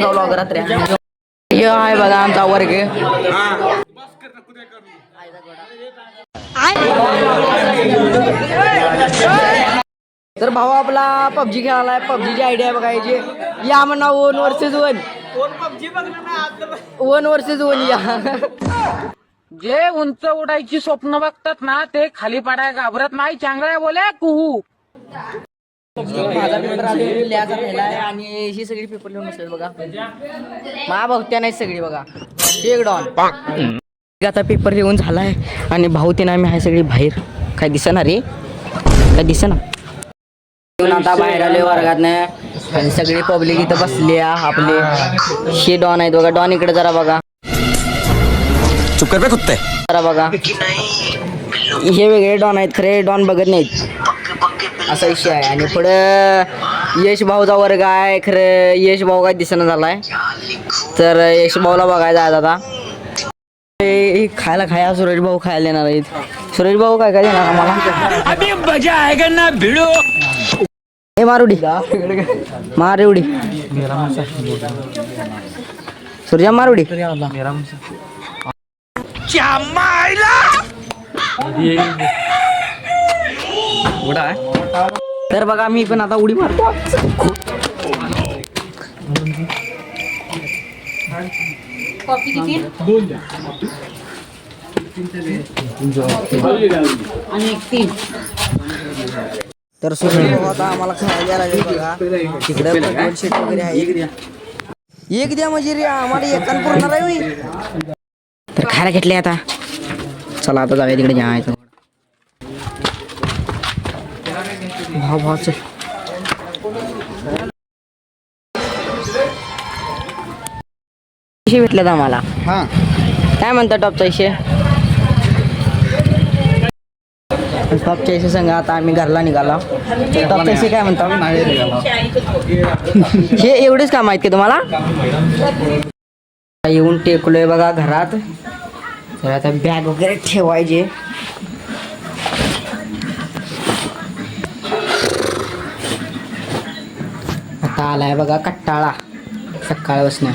रात्री हे आहे बघा आमचा वर्ग तर भाऊ आपला पबजी खेळालाय पबजीची आयडिया बघायची या म्हणा one versus one one versus one या जे उंच उडायची स्वप्न बघतात ना ते खाली पडाय घाबरत नाही चांगला बोले कुहू माझा पेपर अजून लिहायचा राहिलाय आणि ही सगळी पेपर लिहून बसले बघा. मा भावत्या नाही सगळी बघा. एक डॉन आता पेपर लिहून झालाय आणि भाऊ ते आम्ही आहे सगळी बाहेर. काय दिसना रे? काय दिसना? येऊन आता बाहेर आले वर्गात आणि सगळी पब्लिक इथं बसली आहे आपले. हे डॉन आहेत बघा. डॉन इकडे जरा बघा. चुप कर बे कुत्ते. जरा बघा. हे वेगळे डॉन आहेत खरे डॉन बघत नाहीत. असा विषय आहे. आणि पुढं यश भाऊचा वर्ग आहे. खरं यश भाऊ काय दिसणं झालाय. तर यश भाऊला बघायला आहे हे- हे खायला खाया सुरेश भाऊ खायला येणार आहेत. सुरेश भाऊ काय काय देणार आम्हाला? ए मारुडी. मार एवढी सूर्या मारुडी तर बघा मी पण आता उडी मारतो. तर आता आम्हाला खायला लागले बघा तिकडे वगैरे आहे. एक द्या. म्हणजे रे आम्हाला एकान पुरणार आहे होय. तर खायला घेतले आता. चला आता जाऊया तिकडे जायचं भाव भाव चल पैसे भेटलेत आम्हाला. काय म्हणता टॉपचा विषय टॉपच्या विषय सांगा आता आम्ही घरला निघाला. टॉपच्या विषय काय म्हणता हे एवढेच काम आहेत का तुम्हाला? येऊन टेकलोय बघा घरात. तर आता बॅग वगैरे ठेवायचे. आता आलाय बघा कट्टाळा. सकाळपासून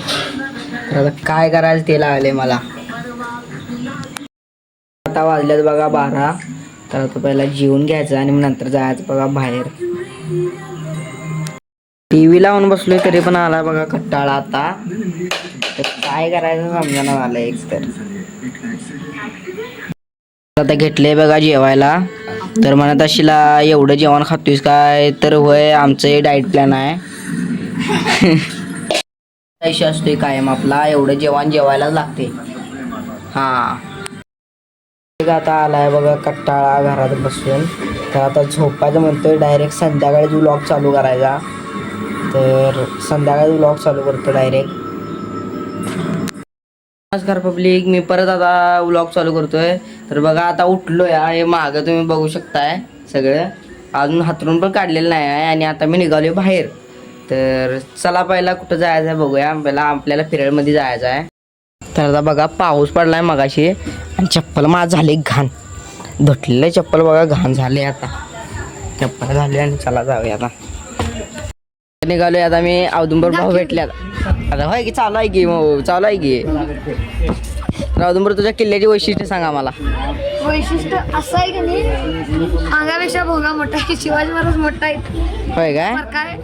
तर आता काय करायचं ते लागले मला. आता वाजल्यात बघा बारा. तर आता पहिला जेवून घ्यायचं आणि मग नंतर जायचं बघा बाहेर. टी व्ही लावून बसलोय तरी पण आला बघा कट्टाळा आता. तर काय करायचं समजना झालं एक तर. आता घेतले बघा जेवायला. तर म्हणत अशीला एवढं जेवण खातोयस काय? तर होय आमचं डाएट प्लॅन आहे. पैसे असतोय कायम आपला एवढं जेवण जेवायलाच लागते हा. आता आलाय बघा कट्टाळा घरात बसून. तर आता झोपायचं म्हणतोय डायरेक्ट संध्याकाळी व्लॉग चालू करायचा तर संध्याकाळी व्लॉग चालू करतो डायरेक्ट नमस्कार पब्लिक मी परत आता व्लॉग चालू करतोय. तर बघा आता उठलोय हे मागं तुम्ही बघू शकताय सगळं. अजून हातरून पण काढलेलं नाही आहे आणि आता मी निघालोय बाहेर. तर चला पहिला कुठं जायचं आहे बघूया. पहिला आपल्याला फिरायमध्ये जायचं आहे. तर आता बघा पाऊस पडलाय मगाशी आणि चप्पल माझ झाले घाण. धुतलेलं चप्पल बघा घाण झाले आता. चप्पल झाले आणि चला जाऊया आता. निघालोय आता मी औदुंबर भाऊ भेटले आता आता होय की चालू आहे की मग चालू आहे की. औदुंबर तुझ्या किल्ल्याची वैशिष्ट्य सांगा मला. वैशिष्ट्य असं आहे की नाही अंगापेक्षा भोगा मोठा आहे शिवाजी महाराज मोठा आहे होय काय? काय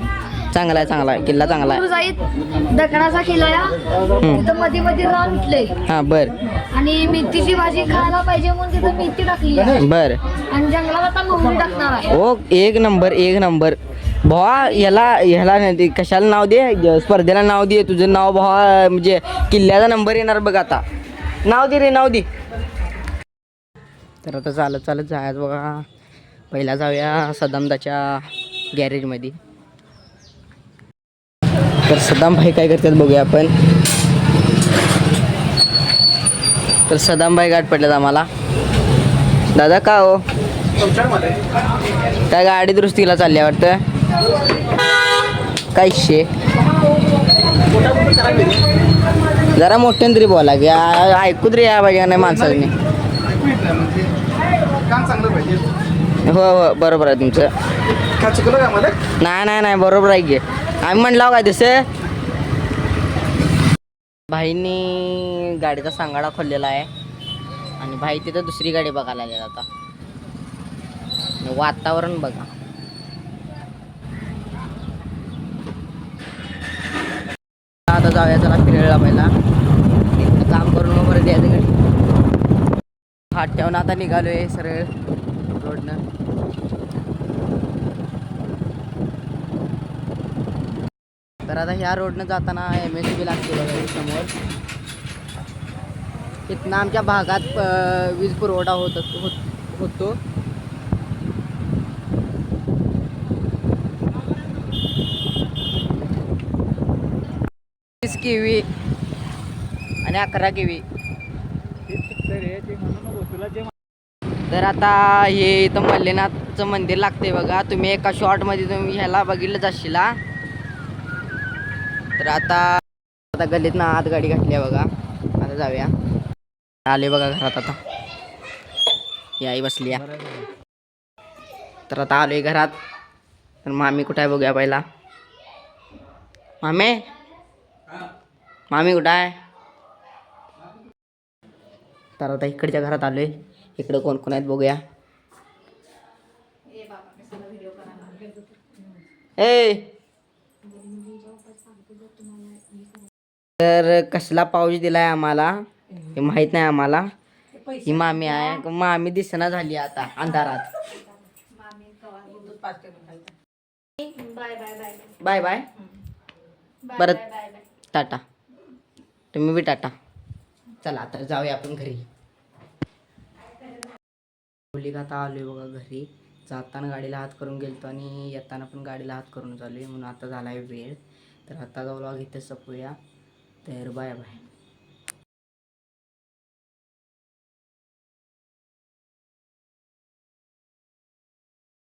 चांगला आहे चांगला आहे. किल्ला चांगला आहे. दगडाचा किल्ला तिथं मध्ये मध्ये रान उठलंय. हा बर. आणि मेथीची भाजी खायला पाहिजे म्हणून तिथं मेथी टाकली आहे. बर. आणि जंगलात आता मोहरी टाकणार आहे. ओ एक नंबर एक नंबर. भावा याला ह्याला नाही ते कशाला नाव दे? स्पर्धेला नाव दे. तुझं नाव भावा म्हणजे किल्ल्याचा नंबर येणार बघ आता. नाव दे रे नाव दे. तर आता चालत चालत जायचं बघा. पहिला जाऊया सदामदाच्या गॅरेजमध्ये तर सदाम भाई काय करतात बघूया आपण. तर सदाम भाई गाठ पडल्यात आम्हाला. दादा का हो? त्या गाडी दुरुस्तीला चालली आहे वाटतं? काय शे? जरा मोठ्यान तरी बोला की ऐकूत ऐकू तरी या पाहिजे नाही माणसाने. हो हो बरोबर आहे तुमचं. नाही नाही नाही बरोबर आहे की. आम्ही म्हणलं काय तसं भाईंनी गाडीचा सांगाडा खोललेला आहे. आणि भाई तिथं दुसरी गाडी बघायला आले आता वातावरण बघा. आता जाऊया चला फिरायला पहिला. काम करून मग परत यायचं घरी. हात ठेवून आता निघालोय सरळ. रोडनं तर आता ह्या रोडनं जाताना एम एस बी लागते बघा समोर. इथनं आमच्या भागात वीज पुरवठा होत होत- होतो. वीस किवी आणि अकरा केवी. तर आता हे इथं मल्लीनाथचं मंदिर लागते बघा. तुम्ही एका शॉर्टमध्ये तुम्ही ह्याला बघितलं जाशीला. तर आता आता गल्लीत ना आत गाडी घातली आहे बघा. आता जाऊया. आले बघा घरात आता. ही बसली या तर आता आलोय घरात. तर मामी कुठं आहे बघूया पहिला. मामे? मामी कुठं आहे? तर आता इकडच्या घरात आलो आहे इकडं कोण कोण आहेत बघूया. ए! तर कसला पाऊस दिलाय आम्हाला? हे माहीत नाही आम्हाला. ही मामी आहे. मामी दिसना झाली आता अंधारात. Bye bye. परत टाटा. तुम्ही बी टाटा. चला तर जाऊया आपण घरी. मुली का आता आलोय बघा घरी. जाताना गाडीला हात करून गेलतो आणि येताना पण गाडीला हात करून चालू आहे म्हणून आता झाला आहे वेळ. तर आता व्लॉग इथे सपूया. तर बाय बाय.